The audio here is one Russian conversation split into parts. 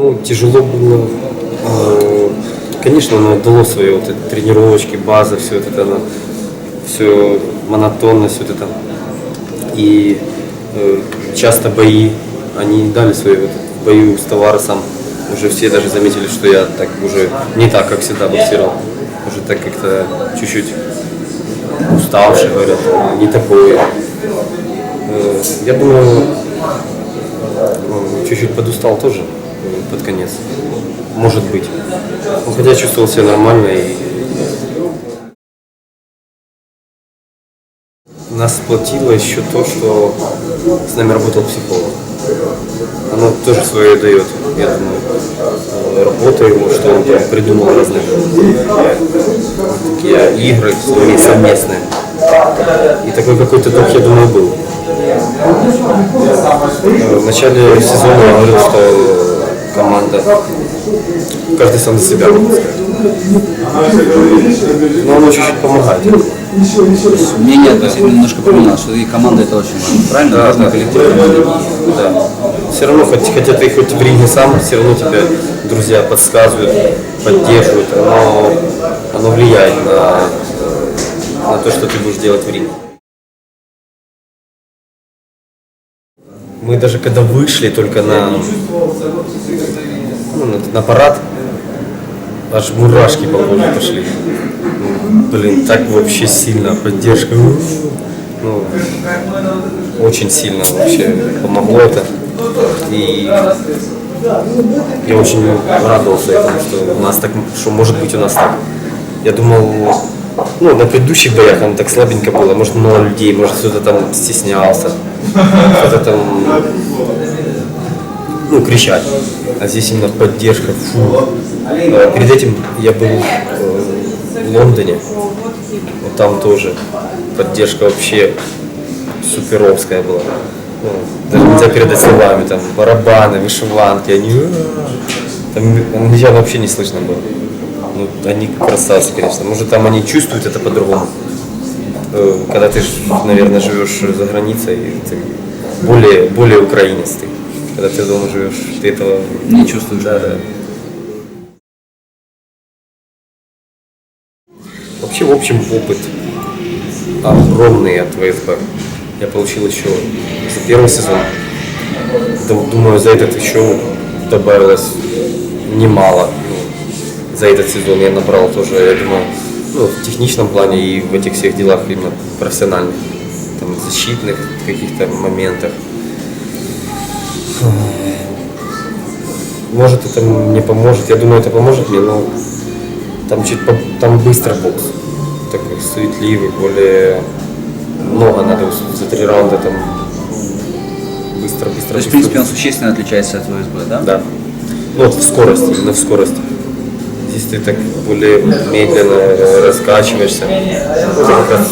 Ну, тяжело было. Э, Конечно, оно дало свои вот эти тренировочки, база, все вот это, оно, все монотонность вот это. И э, часто бои, они дали свои вот бою с товаросом. Уже все даже заметили, что я так уже не так, как всегда боксировал. Уже так как-то чуть-чуть уставший, говорят, не такой. Э, Я думаю, ну, чуть-чуть подустал тоже э, под конец. Может быть. Хотя чувствовал себя нормально и нас сплотило еще то, что с нами работал психолог. Оно тоже свое дает, я думаю. Э, Работа его, что он там придумал разные такие игры свои совместные. И такой какой-то дух, я думаю, был. Э, В начале сезона я говорил, что команда каждый сам за себя. Но оно чуть-чуть помогает. Мнение относительно немножко поменялось, что и команда это очень важно. Правильно? Да, Разный да. коллектив команды. Да. Все равно, хоть, хотя ты хоть в ринге сам, все равно тебе друзья подсказывают, поддерживают. Оно, оно влияет на, на то, что ты будешь делать в ринге. Мы даже когда вышли только на, на, на парад, аж мурашки по коже пошли. Ну, Блин, так вообще сильно поддержка. Ну, очень сильно вообще помогло это. И я очень радовался этому, что у нас так, что может быть у нас так. Я думал, ну, на предыдущих боях там так слабенько было, может много людей, может кто-то там стеснялся, кто-то там, ну, кричать. А здесь именно поддержка, фу. Э, Перед этим я был э, в Лондоне, вот там тоже поддержка вообще суперовская была. Ну, даже нельзя передать словами, там барабаны, вышиванки, они... Там англичан вообще не слышно было. Ну, они красавцы, конечно. Может, там они чувствуют это по-другому. Э, Когда ты, наверное, живешь за границей, ты более, более украинец ты. Когда ты дома живешь, ты этого Не чувствуешь. Да, да. Вообще, в общем, опыт огромный от ВСБ. Я получил еще за первый сезон. Дум- Думаю, за этот еще добавилось немало. За этот сезон я набрал тоже, я думаю, ну, в техничном плане и в этих всех делах именно профессиональных, там, защитных каких-то моментах. Может это не поможет, я думаю, это поможет мне, но там чуть по- там быстро бокс. Такой суетливый, более много надо за три раунда там быстро, быстро. То есть, в быстро. принципе, он существенно отличается от ВСБ, да? Да. Ну вот в скорости, именно в скорости. Здесь ты так более медленно э, раскачиваешься. Это как раз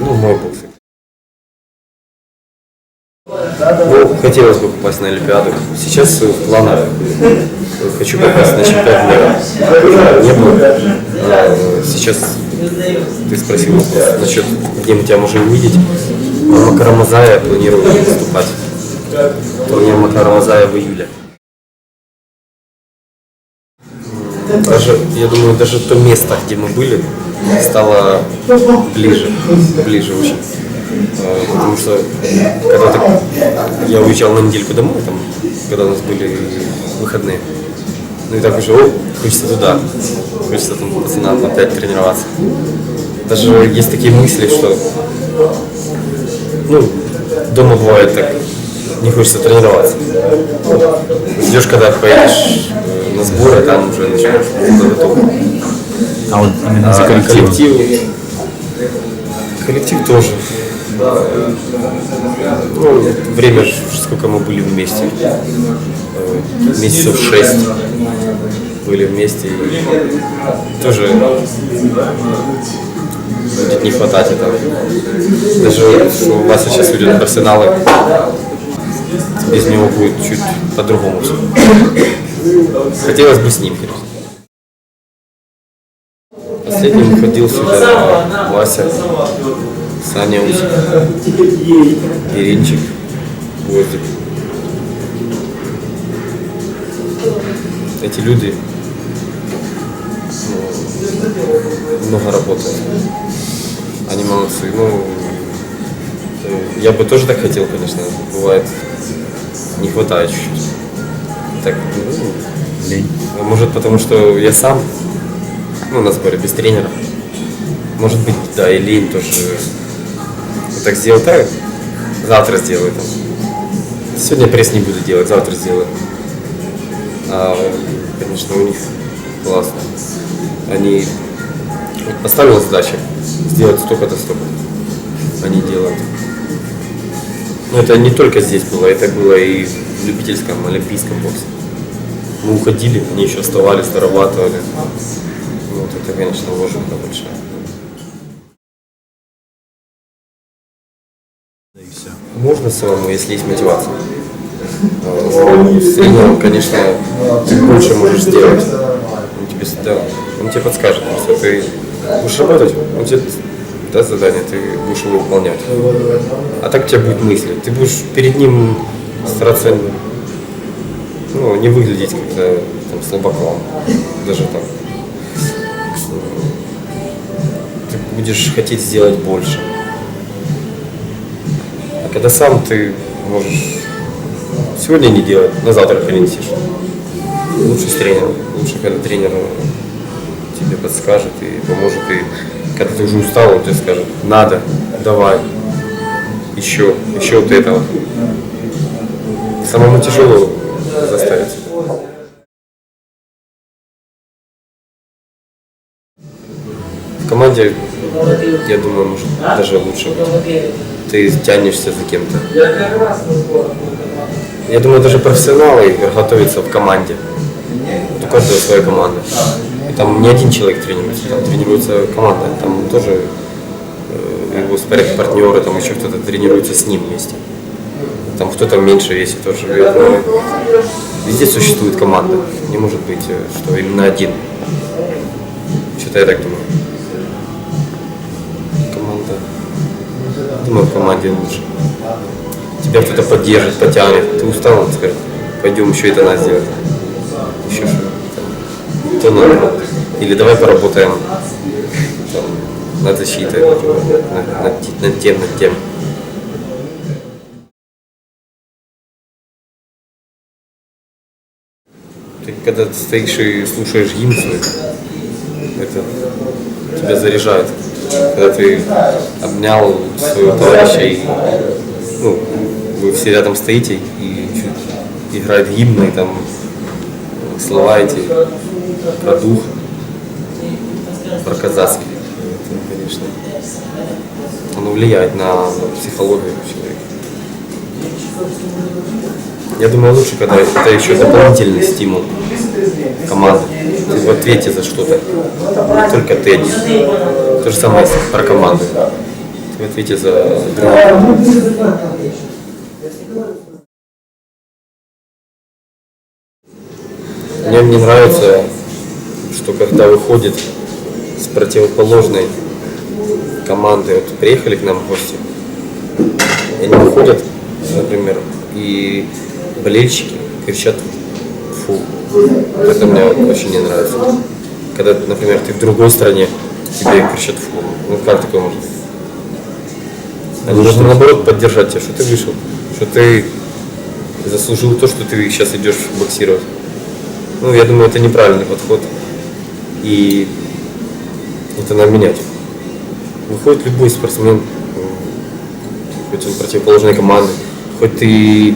ну, мой бокс. Ну, хотелось бы попасть на Олимпиаду. Сейчас в планах хочу попасть на чемпионат мира. Не было. А, Сейчас ты спросил вопрос насчет, где мы тебя можем увидеть. На Макарамазая планирую выступать. Турнир Макарамазая в июле. Даже, я думаю, даже то место, где мы были, стало ближе, ближе очень. Потому что когда я уезжал на недельку домой, там, когда у нас были выходные, ну и так уже, о, хочется туда, хочется там пацанам опять тренироваться. Даже есть такие мысли, что ну, дома бывает так, не хочется тренироваться. Ждешь, когда поедешь э, на сборы, а там уже начинаешь подготовку. А вот именно А за коллектив. коллектив, коллектив тоже. Ну, время, сколько мы были вместе. Месяцев шесть были вместе. И тоже будет не хватать этого. Даже у вас сейчас ведет профессионалы, без него будет чуть по-другому. Хотелось бы с ним, конечно. Последним ходил сюда Вася, Саня Усик, Иринчик, Гвоздик. эти люди ну, много работают. Они молодцы. Ну, я бы тоже так хотел, конечно. Бывает, не хватает чуть-чуть. Так, ну, Лень. Может, потому что я сам, ну, на сборе без тренера. Может быть, да, и лень тоже. Так сделал так, завтра сделаю там. Сегодня пресс не буду делать, завтра сделаю. А, конечно, у них классно. Они вот поставил задачу сделать столько-то, столько. Они делают. Но это не только здесь было, это было и в любительском, олимпийском боксе. Мы уходили, они еще оставались, дорабатывали. Вот это, конечно, ложка большая. Можно самому, если есть мотивация. Э, С тренером, конечно, ты больше можешь сделать. Он тебе, да, он тебе подскажет, что ты будешь работать, он тебе даст задание, ты будешь его выполнять. А так у тебя будет мысли. Ты будешь перед ним стараться ну, не выглядеть как-то там, слабаком. Даже так. Ты будешь хотеть сделать больше. Когда сам ты можешь сегодня не делать, на завтра перенесешь. Лучше с тренером. Лучше, когда тренер тебе подскажет и поможет. И когда ты уже устал, он тебе скажет, надо, давай, еще, еще вот этого. Самому тяжело заставить. В команде, я думаю, может даже лучше. Ты тянешься за кем-то. Я думаю, даже профессионалы готовятся в команде. У каждого своя команда. И там не один человек тренируется, там тренируется команда. Там тоже э, его партнеры, там еще кто-то тренируется с ним вместе. Там кто-то меньше весит тоже. Я думаю, везде существует команда. Не может быть, э, что именно один. Что-то я так думаю. Думаю, в команде лучше. Тебя кто-то поддержит, потянет. Ты устал, он скажет, пойдем еще это надо сделать. Еще что там, то надо. Или давай поработаем там, над защитой, над, над- над тем, над тем. Ты когда ты стоишь и слушаешь гимн свой, это тебя заряжает. Когда ты обнял своего товарища и ну, вы все рядом стоите и чуть играет гимн и там слова эти про дух, про казахский. Это, конечно, оно влияет на психологию человека. Я думаю, лучше, когда это еще дополнительный стимул команды. Ты в ответе за что-то. Не только ты один. То же самое про команду. Ты в ответе за друга. Мне не нравится, что когда выходит с противоположной команды, вот приехали к нам в гости, они выходят, например, и болельщики кричат Это мне очень не нравится. Когда, например, ты в другой стране, тебе кричат фу. Ну как такое может быть? Они должны наоборот поддержать тебя, что ты вышел, что ты заслужил то, что ты сейчас идешь боксировать. Ну, я думаю, это неправильный подход. И это надо менять. Выходит любой спортсмен, хоть он противоположной команды, хоть ты,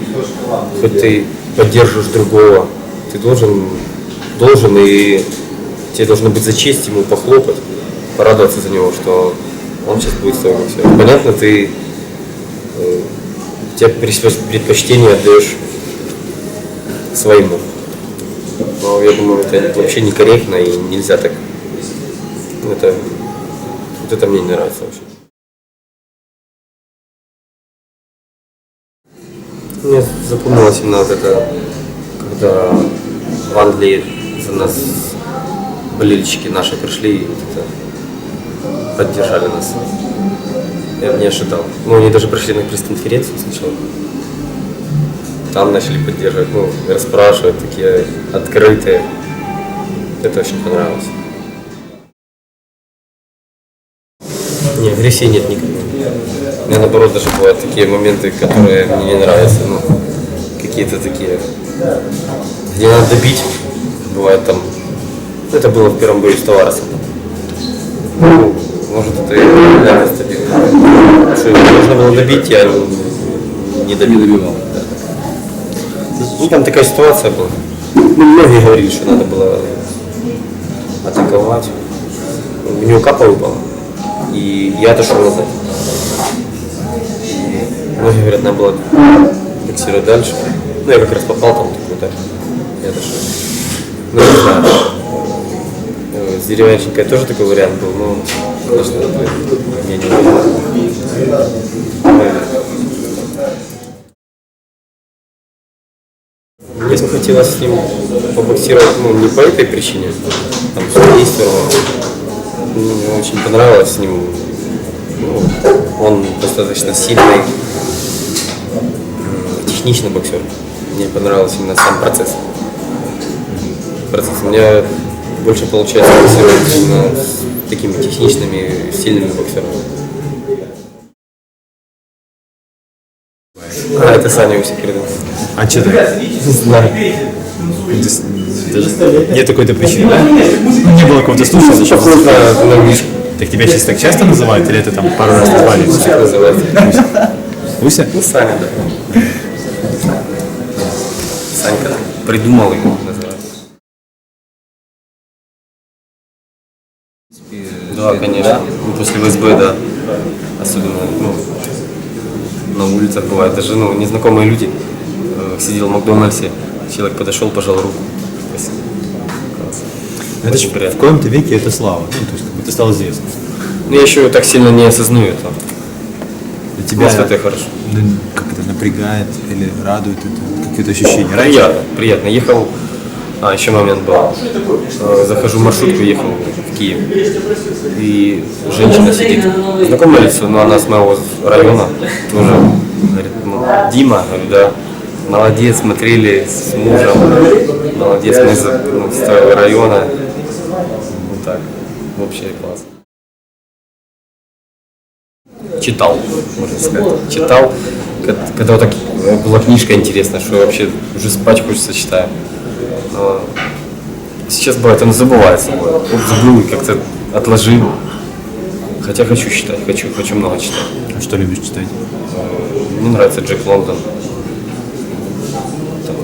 хоть ты поддерживаешь другого, ты должен, должен и тебе должно быть за честь ему похлопать, порадоваться за него, что он сейчас будет с тобой боксировать. Понятно, ты э, тебе предпоч- предпочтение отдаешь своему. Но я думаю, это вообще некорректно и нельзя так. Это, вот это мне не нравится вообще. Мне запомнилось именно вот это, когда в Англии за нас болельщики наши пришли и вот поддержали нас. Я не ожидал. Ну, они даже пришли на пресс-конференцию сначала. там начали поддерживать, ну, расспрашивать, такие открытые. Это очень понравилось. Не, агрессии нет никакой. Меня наоборот даже бывают такие моменты, которые мне не нравятся. Ну, какие-то такие, где надо добить. Бывает там. Это было в первом бою с Товаросом. Ну, может, это и реально стабильно. Что нужно было добить, я не добил. Не добивал. Ну, там такая ситуация была. Ну, многие говорили, что надо было атаковать. У него капа выпала. И я отошел назад. Многие говорят, надо было боксировать дальше. Ну, я как раз попал там такой так. Я отошел. Ну, не знаю. Э, С деревянщикой тоже такой вариант был, но, это мне не нравится. Мне бы хотелось с ним побоксировать, ну, не по этой причине, там, судейство, мне очень понравилось с ним, ну, он достаточно сильный, техничный боксер, мне понравился именно сам процесс. Процесс. У меня больше получается боксировать именно с такими техничными, сильными боксерами. А, это Саня Усик. А что ты? Не знаю. Нет какой-то причины, да? Ну, не было какого-то случая, зачем? Так тебя сейчас так часто называют, или это там пару раз назвали? Как называется? Уся? Ну, Саня, да. Санька придумал его Да, конечно. Ну, после ВСБ, да. Особенно, ну, на улицах бывает. Даже, ну, незнакомые люди. Э, Сидел в Макдональдсе, человек подошел, пожал руку. Спасибо. Это Очень ж в приятно. коем-то веке это слава. Ну, то есть, как бы ты стал известным. Ну, я еще так сильно не осознаю это. Для тебя это хорошо. как это напрягает или радует это какие-то ощущения? Приятно, приятно. Ехал, а, еще момент был. Э, Захожу в маршрутку, ехал в Киев. И женщина сидит, знакомое лицо, но она с моего района тоже. Говорит, ну, Дима, говорю, да. Молодец, смотрели с мужем. Молодец, мы за- ну, с твоего района. Вот так. Вообще класс. Читал, можно сказать. Читал. Ко- Когда вот так была книжка интересная, что вообще уже спать хочется, читаю. Но сейчас бывает, он забывается. бывает. Вот забыл и как-то отложил. Хотя хочу читать, хочу, хочу много читать. А что любишь читать? Мне нравится Джек Лондон. Там,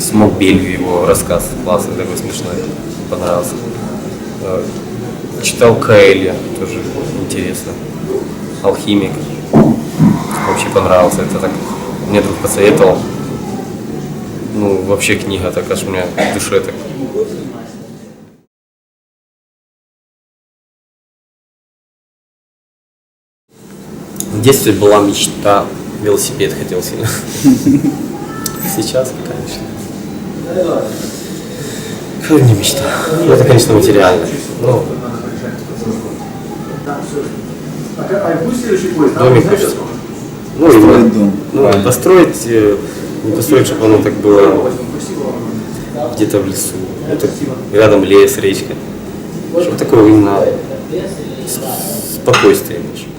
Смог Белью, его рассказ классный, такой смешной. Понравился. Э, Читал Каэля, тоже интересно. Алхимик. Вообще понравился. Это так мне друг посоветовал. Ну, вообще книга так аж мне в душе так. В детстве была мечта, велосипед хотел сильно. Сейчас, конечно. Какая не мечта? Ну, это, конечно, материально. Ну, домик хочется. Ну, Построить и, дом. Ну, построить, не построить, чтобы оно так было где-то в лесу. Ну, рядом лес, речка. Чтобы такое именно спокойствие. знаешь.